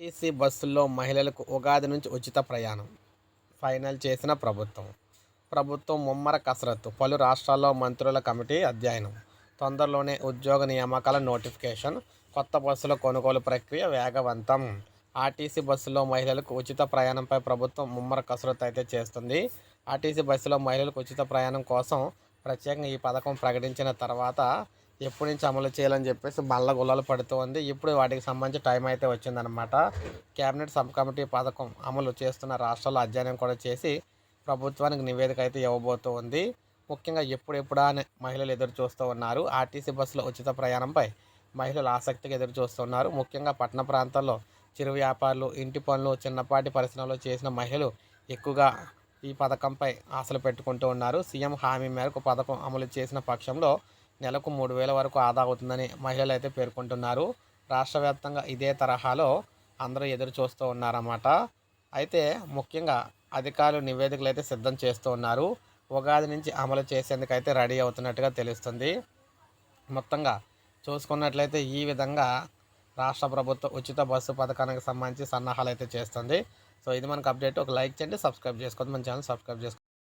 RTC బస్సుల్లో మహిళలకు ఉగాది నుంచి ఉచిత ప్రయాణం. ఫైనల్ చేసిన ప్రభుత్వం. ప్రభుత్వం ముమ్మర కసరత్తు. పలు రాష్ట్రాల్లో మంత్రుల కమిటీ అధ్యయనం. తొందరలోనే ఉద్యోగ నియామకాల నోటిఫికేషన్. కొత్త బస్సుల కొనుగోలు ప్రక్రియ వేగవంతం. ఆర్టీసీ బస్సులో మహిళలకు ఉచిత ప్రయాణంపై ప్రభుత్వం ముమ్మర కసరత్తు అయితే చేస్తుంది. ఆర్టీసీ బస్సులో మహిళలకు ఉచిత ప్రయాణం కోసం ప్రత్యేకంగా ఈ పథకం ప్రకటించిన తర్వాత ఎప్పటి నుంచి అమలు చేయాలని చెప్పేసి బల్ల గుల్లలు పడుతూ ఉంది ఇప్పుడు వాటికి సంబంధించి టైం అయితే వచ్చిందనమాట కేబినెట్ సబ్ కమిటీ పథకం అమలు చేస్తున్న రాష్ట్రాల్లో అధ్యయనం కూడా చేసి ప్రభుత్వానికి నివేదిక అయితే ఇవ్వబోతూ ఉంది ముఖ్యంగా ఎప్పుడెప్పుడా అని మహిళలు ఎదురు చూస్తూ ఉన్నారు. ఆర్టీసీ బస్సులో ఉచిత ప్రయాణంపై మహిళలు ఆసక్తిగా ఎదురు చూస్తున్నారు ముఖ్యంగా పట్టణ ప్రాంతాల్లో చిరు వ్యాపారులు ఇంటి పనులు చిన్నపాటి పరిశ్రమలు చేసిన మహిళలు ఎక్కువగా ఈ పథకంపై ఆశలు పెట్టుకుంటూ ఉన్నారు. సీఎం హామీ మేరకు పథకం అమలు చేసిన పక్షంలో నెలకు మూడు వేల వరకు ఆదా అవుతుందని మహిళలు అయితే పేర్కొంటున్నారు. రాష్ట్ర వ్యాప్తంగా ఇదే తరహాలో అందరూ ఎదురు చూస్తూ ఉన్నారన్నమాట. అయితే ముఖ్యంగా అధికారులు నివేదికలు అయితే సిద్ధం చేస్తూ ఉన్నారు. ఉగాది నుంచి అమలు చేసేందుకైతే రెడీ అవుతున్నట్టుగా తెలుస్తుంది. మొత్తంగా చూసుకున్నట్లయితే ఈ విధంగా రాష్ట్ర ప్రభుత్వం ఉచిత బస్సు పథకానికి సంబంధించి సన్నాహాలు అయితే చేస్తుంది. సో ఇది మనకు అప్డేట్. ఒక లైక్ చేయండి సబ్స్క్రైబ్ చేసుకోండి. మన ఛానల్ సబ్స్క్రైబ్ చేసుకోండి.